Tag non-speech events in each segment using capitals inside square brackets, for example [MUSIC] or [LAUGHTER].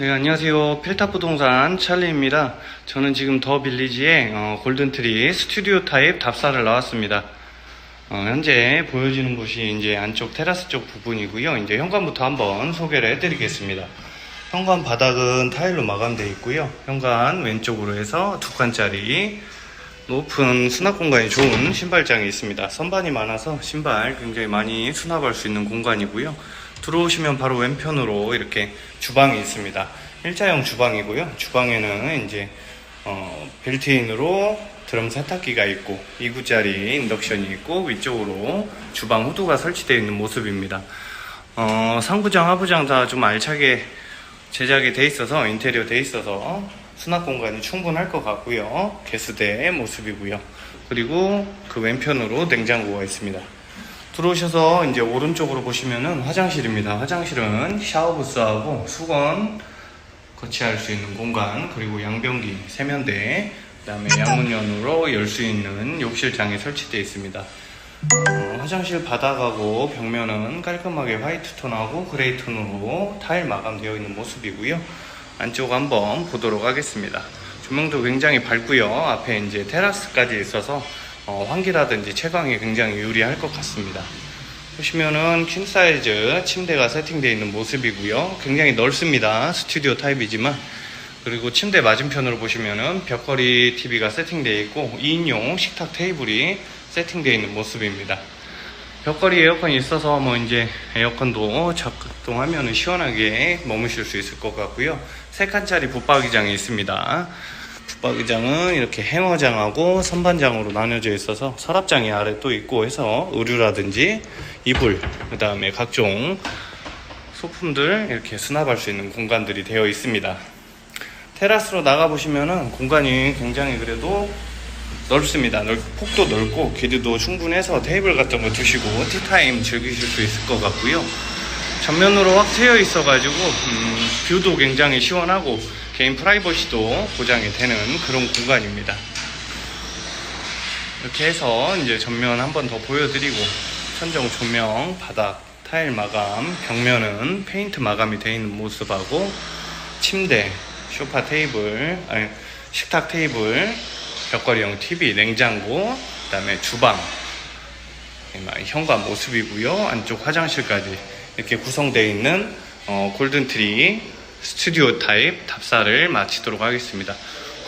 네, 안녕하세요. 필타 부동산 찰리입니다. 저는 지금 더 빌리지의 어, 골든트리 스튜디오 타입 답사를 나왔습니다. 어, 현재 보여지는 곳이 이제 안쪽 테라스 쪽 부분이고요. 이제 현관부터 한번 소개를 해드리겠습니다. 현관 바닥은 타일로 마감되어 있고요. 현관 왼쪽으로 해서 두 칸짜리 높은 수납 공간이 좋은 신발장이 있습니다. 선반이 많아서 신발 굉장히 많이 수납할 수 있는 공간이고요. 들어오시면 바로 왼편으로 이렇게 주방이 있습니다. 일자형 주방이고요. 주방에는 이제 어, 빌트인으로 드럼 세탁기가 있고 2구짜리 인덕션이 있고 위쪽으로 주방 후드가 설치되어 있는 모습입니다. 어, 상부장, 하부장 다 좀 알차게 제작이 돼 있어서 인테리어 돼 있어서 수납 공간이 충분할 것 같고요. 개수대의 모습이고요. 그리고 그 왼편으로 냉장고가 있습니다. 들어오셔서 이제 오른쪽으로 보시면은 화장실입니다. 화장실은 샤워 부스하고 수건 거치할 수 있는 공간 그리고 양변기 세면대 그다음에 양문연으로 열 수 있는 욕실장이 설치되어 있습니다. 어, 화장실 바닥하고 벽면은 깔끔하게 화이트 톤하고 그레이 톤으로 타일 마감되어 있는 모습이고요. 안쪽 한번 보도록 하겠습니다. 조명도 굉장히 밝고요. 앞에 이제 테라스까지 있어서 어, 환기라든지 채광이 굉장히 유리할 것 같습니다. 보시면은 퀸 사이즈 침대가 세팅되어 있는 모습이고요. 굉장히 넓습니다. 스튜디오 타입이지만 그리고 침대 맞은편으로 보시면은 벽걸이 TV가 세팅되어 있고 2인용 식탁 테이블이 세팅되어 있는 모습입니다. 벽걸이 에어컨이 있어서 뭐 이제 에어컨도 작동하면 시원하게 머무실 수 있을 것 같고요. 세 칸짜리 붙박이장이 있습니다. 붙박이장은 이렇게 행어장하고 선반장으로 나뉘어져 있어서 서랍장이 아래 또 있고 해서 의류라든지 이불, 그 다음에 각종 소품들 이렇게 수납할 수 있는 공간들이 되어 있습니다. 테라스로 나가보시면은 공간이 굉장히 그래도 넓습니다. 넓, 폭도 넓고 길이도 충분해서 테이블 같은 거 두시고 티타임 즐기실 수 있을 것 같고요. 전면으로 확 트여 있어가지고 음, 뷰도 굉장히 시원하고 개인 프라이버시도 보장이 되는 그런 공간입니다. 이렇게 해서 이제 전면 한 번 더 보여드리고 천정 조명, 바닥, 타일 마감, 벽면은 페인트 마감이 되어 있는 모습하고 침대, 소파 테이블, 아니 식탁 테이블, 벽걸이형 TV, 냉장고, 그 다음에 주방, 현관 모습이고요. 안쪽 화장실까지 이렇게 구성되어 있는 어, 골든트리 스튜디오 타입 답사를 마치도록 하겠습니다.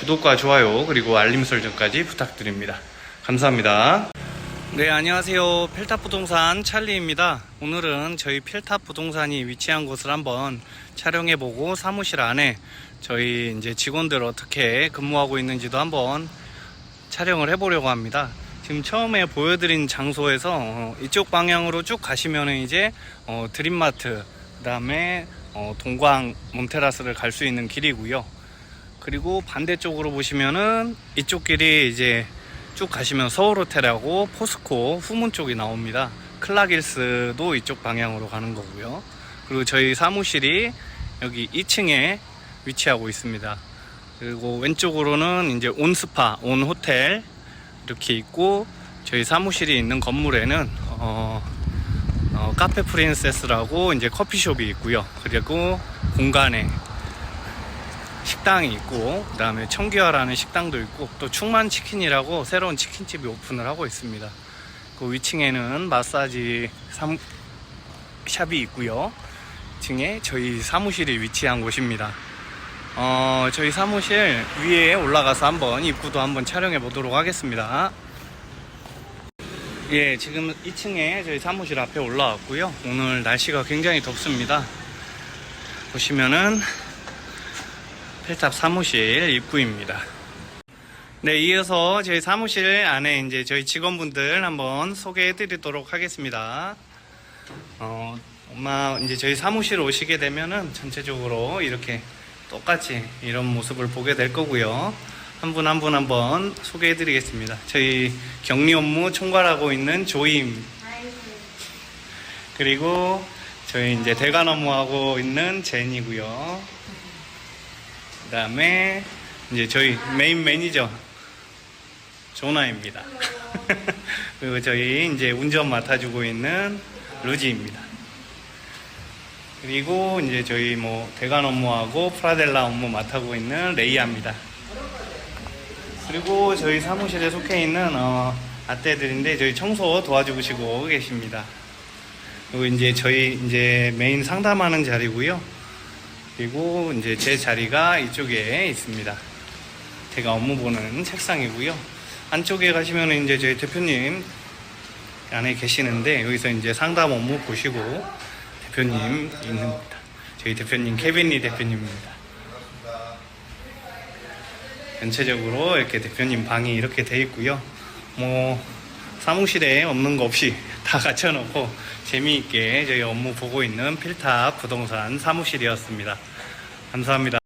구독과 좋아요 그리고 알림 설정까지 부탁드립니다. 감사합니다. 네, 안녕하세요. 필탑 부동산 찰리입니다. 오늘은 저희 필탑 부동산이 위치한 곳을 한번 촬영해 보고 사무실 안에 저희 이제 직원들 어떻게 근무하고 있는지도 한번 촬영을 해 보려고 합니다. 지금 처음에 보여드린 장소에서 어, 이쪽 방향으로 쭉 가시면은 이제 어, 드림마트, 그 다음에 어, 동광 몬테라스를 갈 수 있는 길이고요. 그리고 반대쪽으로 보시면은 이쪽 길이 이제 쭉 가시면 서울호텔하고 포스코 후문 쪽이 나옵니다. 클라길스도 이쪽 방향으로 가는 거고요. 그리고 저희 사무실이 여기 2층에 위치하고 있습니다. 그리고 왼쪽으로는 이제 온스파, 온호텔 이렇게 있고 저희 사무실이 있는 건물에는 어, 어, 카페 프린세스라고 이제 커피숍이 있고요. 그리고 공간에 식당이 있고 그다음에 청기화라는 식당도 있고 또 충만 치킨이라고 새로운 치킨집이 오픈을 하고 있습니다. 그 위층에는 마사지 삼, 샵이 있고요. 층에 저희 사무실이 위치한 곳입니다. 어, 저희 사무실 위에 올라가서 한번 입구도 한번 촬영해 보도록 하겠습니다. 예, 지금 2층에 저희 사무실 앞에 올라왔고요. 오늘 날씨가 굉장히 덥습니다. 보시면은 필탑 사무실 입구입니다. 네, 이어서 저희 사무실 안에 이제 저희 직원분들 한번 소개해 드리도록 하겠습니다. 어, 엄마 이제 저희 사무실 오시게 되면은 전체적으로 이렇게 똑같이 이런 모습을 보게 될 거고요. 한 분 한 분 한번 소개해 드리겠습니다. 저희 격리 업무 총괄하고 있는 조임. 그리고 저희 이제 대관 업무하고 있는 제니고요. 그 다음에 이제 저희 메인 매니저 조나입니다. [LAUGHS] 그리고 저희 이제 운전 맡아주고 있는 루지입니다. 그리고 이제 저희 뭐 대관 업무하고 프라델라 업무 맡아고 있는 레이아입니다. 그리고 저희 사무실에 속해 있는 어, 아떼들인데 저희 청소 도와주시고 계십니다. 그리고 이제 저희 이제 메인 상담하는 자리고요. 그리고 이제 제 자리가 이쪽에 있습니다. 제가 업무 보는 책상이고요. 안쪽에 가시면 이제 저희 대표님 안에 계시는데 여기서 이제 상담 업무 보시고 대표님 있는 겁니다. 저희 대표님 케빈리 대표님입니다. 전체적으로 이렇게 대표님 방이 이렇게 돼 있고요. 뭐 사무실에 없는 거 없이 [LAUGHS] 다 갖춰놓고 재미있게 저희 업무 보고 있는 필탑 부동산 사무실이었습니다. 감사합니다.